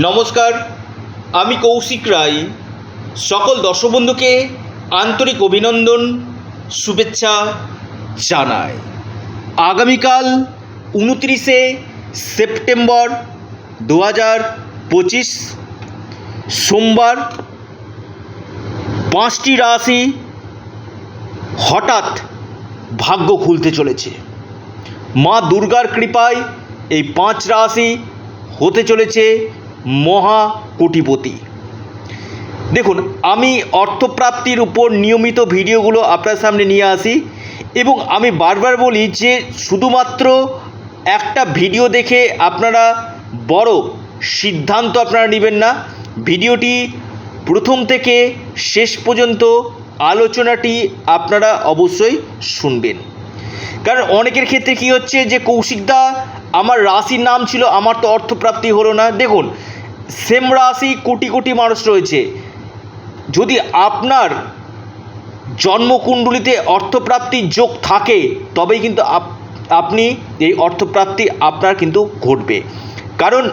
নমস্কার, আমি কৌশিক রায়। সকল দর্শক বন্ধুকে আন্তরিক অভিনন্দন, শুভেচ্ছা জানাই। আগামীকাল উনত্রিশে সেপ্টেম্বর দু হাজার পঁচিশ সোমবার পাঁচটি রাশি হঠাৎ ভাগ্য খুলতে চলেছে। মা দুর্গার কৃপায় এই পাঁচ রাশি হতে চলেছে। মহা কোটিপতি। দেখুন, আমি অর্থপ্রাপ্তির উপর নিয়মিত ভিডিওগুলো আপনার সামনে নিয়ে আসি এবং আমি বারবার বলি যে শুধুমাত্র একটা ভিডিও দেখে আপনারা বড় সিদ্ধান্ত আপনারা নেবেন না। ভিডিওটি প্রথম থেকে শেষ পর্যন্ত আলোচনাটি আপনারা অবশ্যই শুনবেন। কারণ অনেকের ক্ষেত্রে কি হচ্ছে যে কৌশিকদা আমার রাশির নাম ছিল, আমার তো অর্থপ্রাপ্তি হলো না। দেখুন, সেম রাশি, কোটি কোটি মানুষ রয়েছে। যদি আপনার জন্মকুণ্ডলিতে অর্থপ্রাপ্তির যোগ থাকে, তবেই কিন্তু আপ- আপনি এই অর্থপ্রাপ্তি আপনার কিন্তু ঘটবে। কারণ,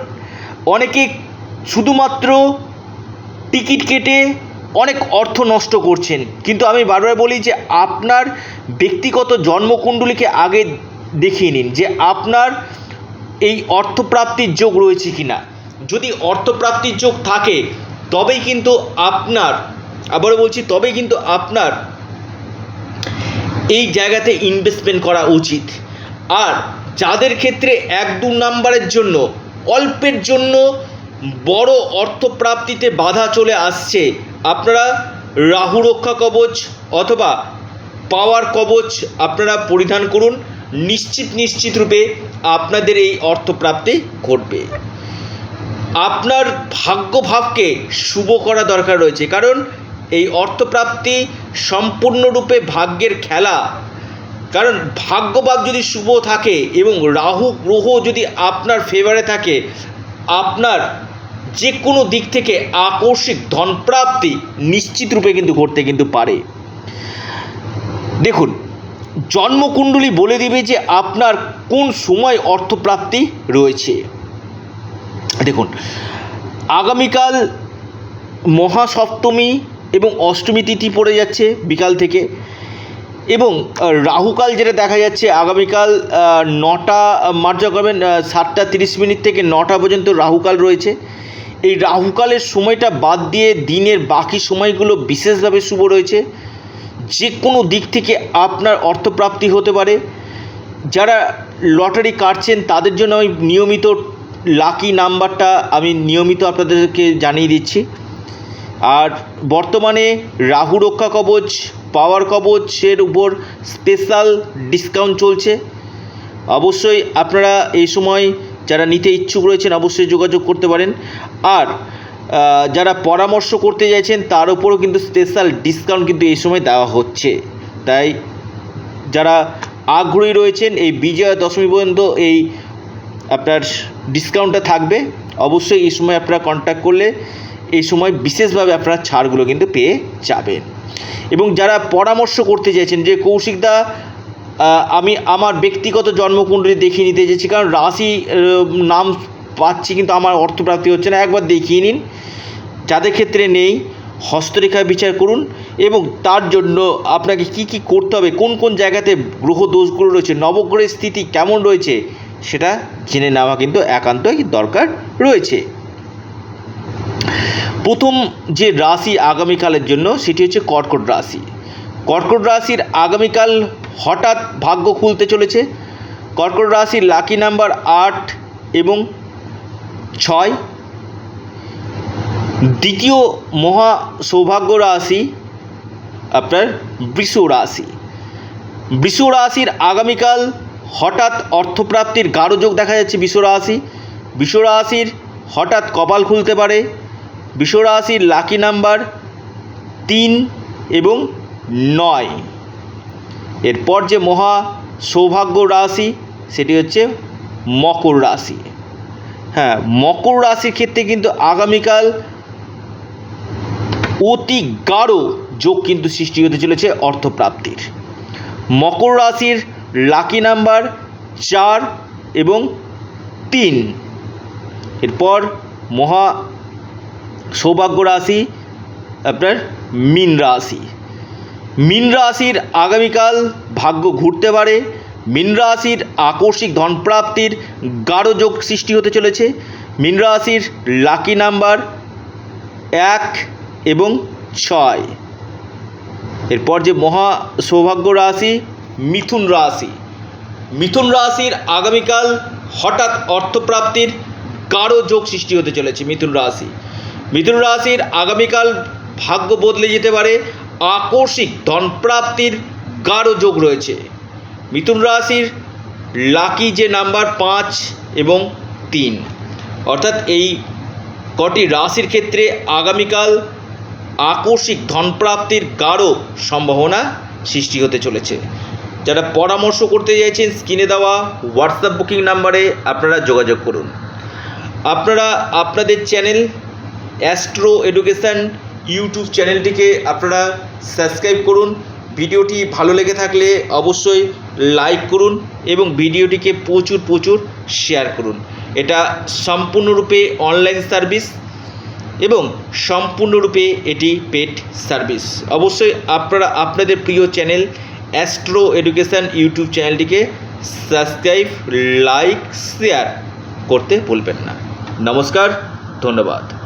অনেকে শুধুমাত্র টিকিট কেটে অনেক অর্থ নষ্ট করছেন। কিন্তু আমি বারবার বলি যে, আপনার ব্যক্তিগত জন্মকুণ্ডলীকে আগে দেখিয়ে নিন যে, আপনার এই অর্থপ্রাপ্তির যোগ রয়েছে কি না যদি অর্থপ্রাপ্তির যোগ থাকে, তবেই কিন্তু আপনার, আবারও বলছি, তবেই কিন্তু আপনার এই জায়গাতে ইনভেস্টমেন্ট করা উচিত। আর যাদের ক্ষেত্রে এক দু নাম্বারের জন্য, অল্পের জন্য বড় অর্থপ্রাপ্তিতে বাধা চলে আসছে, আপনারা রাহু রক্ষা কবচ অথবা পাওয়ার কবচ আপনারা পরিধান করুন। নিশ্চিত নিশ্চিত রূপে আপনাদের এই অর্থপ্রাপ্তি ঘটবে। আপনার ভাগ্যভাবকে শুভ করা দরকার রয়েছে, কারণ এই অর্থপ্রাপ্তি সম্পূর্ণরূপে ভাগ্যের খেলা। কারণ ভাগ্যভাব যদি শুভ থাকে এবং রাহু গ্রহ যদি আপনার ফেভারে থাকে, আপনার যে কোনো দিক থেকে আকস্মিক ধনপ্রাপ্তি নিশ্চিত রূপে কিন্তু ঘটতে কিন্তু পারে। দেখুন জন্মকুণ্ডলী বলে দিবে যে আপনার কোন সময় অর্থপ্রাপ্তি রয়েছে। দেখুন, আগামীকাল মহাসপ্তমী এবং অষ্টমী তিথি পড়ে যাচ্ছে বিকাল থেকে এবং রাহুকাল যেটা দেখা যাচ্ছে আগামীকাল নটা মার্জা করবেন সাতটা তিরিশ মিনিট থেকে নটা পর্যন্ত রাহুকাল রয়েছে। এই রাহুকালের সময়টা বাদ দিয়ে দিনের বাকি সময়গুলো বিশেষভাবে শুভ রয়েছে। যে কোনো দিক থেকে আপনার অর্থপ্রাপ্তি হতে পারে। যারা লটারি কাটছেন, তাদের জন্য আমি নিয়মিত লাকি নাম্বারটা আমি নিয়মিত আপনাদেরকে জানিয়ে দিচ্ছি। আর বর্তমানে রাহু রক্ষা কবচ পাওয়ার কবচের উপর স্পেশাল ডিসকাউন্ট চলছে। অবশ্যই আপনারা এই সময় যারা নিতে ইচ্ছুক রয়েছেন, অবশ্যই যোগাযোগ করতে পারেন। আর যারা পরামর্শ করতে চাইছেন, তার উপরও কিন্তু স্পেশাল ডিসকাউন্ট কিন্তু এই সময় দেওয়া হচ্ছে। তাই যারা আগ্রহী রয়েছেন, এই বিজয়া দশমী পর্যন্ত এই আপনার ডিসকাউন্টটা থাকবে। অবশ্যই এই সময় আপনারা কন্ট্যাক্ট করলে এই সময় বিশেষভাবে আপনারা ছাড়গুলো কিন্তু পেয়ে যাবেন। এবং যারা পরামর্শ করতে চাইছেন যে কৌশিকদা আমি আমার ব্যক্তিগত জন্মকুণ্ডলী দেখিয়ে নিতে চাইছি কারণ রাশি নাম পাচ্ছি, কিন্তু আমার অর্থপ্রাপ্তি হচ্ছে না। একবার দেখিয়ে নিন, যাদের ক্ষেত্রে নেই হস্তরেখা বিচার করুন এবং তার জন্য আপনাকে কি কি করতে হবে, কোন কোন জায়গাতে গ্রহ দোষগুলো রয়েছে, নবগ্রহের স্থিতি কেমন রয়েছে, সেটা জেনে নেওয়া কিন্তু একান্তই দরকার রয়েছে। প্রথম যে রাশি আগামীকালের জন্য, সেটি হচ্ছে কর্কট রাশি। কর্কট রাশির আগামীকাল হঠাৎ ভাগ্য খুলতে চলেছে। কর্কট রাশির লাকি নাম্বার আট এবং ছয়। দ্বিতীয় মহা সৌভাগ্য রাশি আপনার বৃষ রাশি। বৃষ রাশির আগামীকাল হঠাৎ অর্থপ্রাপ্তির গাঢ় দেখা যাচ্ছে বৃষ রাশি। বৃষ রাশির হঠাৎ কপাল খুলতে পারে। বৃষ রাশির লাকি নাম্বার তিন এবং নয়। এরপর যে মহা সৌভাগ্য রাশি, সেটি হচ্ছে মকর রাশি। হ্যাঁ মকর রাশির ক্ষেত্রে কিন্তু আগামীকাল অতি গাঢ় যোগ কিন্তু সৃষ্টি হতে চলেছে অর্থপ্রাপ্তির। মকর রাশির লাকি নাম্বার চার এবং তিন। এরপর মহা সৌভাগ্য রাশি, আপনার মীন রাশি। মীন রাশির আগামীকাল ভাগ্য ঘুরতে পারে মীন রাশির আকস্মিক ধনপ্রাপ্তির গাঢ় যোগ সৃষ্টি হতে চলেছে। মীন রাশির লাকি নাম্বার এক এবং ছয়। এরপর যে মহা সৌভাগ্য রাশি, মিথুন রাশি। মিথুন রাশির আগামীকাল হঠাৎ অর্থপ্রাপ্তির গাঢ় যোগ সৃষ্টি হতে চলেছে মিথুন রাশি। মিথুন রাশির আগামীকাল ভাগ্য বদলে যেতে পারে। আকস্মিক ধনপ্রাপ্তির গাঢ় যোগ রয়েছে। মিথুন রাশির লাকি যে নাম্বার পাঁচ এবং তিন, অর্থাৎ এই কটি রাশির ক্ষেত্রে আগামীকাল আকস্মিক ধনপ্রাপ্তির গাঢ় সম্ভাবনা সৃষ্টি হতে চলেছে। যারা পরামর্শ করতে চাইছেন, স্ক্রিনে দেওয়া হোয়াটসঅ্যাপ বুকিং নাম্বারে আপনারা যোগাযোগ করুন। আপনারা আপনাদের চ্যানেল অ্যাস্ট্রো এডুকেশান ইউটিউব চ্যানেলটিকে আপনারা সাবস্ক্রাইব করুন। ভিডিওটি ভালো লেগে থাকলে অবশ্যই লাইক করুন এবং ভিডিওটিকে প্রচুর প্রচুর শেয়ার করুন। এটা সম্পূর্ণরূপে অনলাইন সার্ভিস এবং সম্পূর্ণরূপে এটি পেড সার্ভিস অবশ্যই আপনারা, আপনাদের প্রিয় চ্যানেল অ্যাস্ট্রো এডুকেশান ইউটিউব চ্যানেলটিকে সাবস্ক্রাইব লাইক শেয়ার করতে ভুলবেন না। নমস্কার, ধন্যবাদ।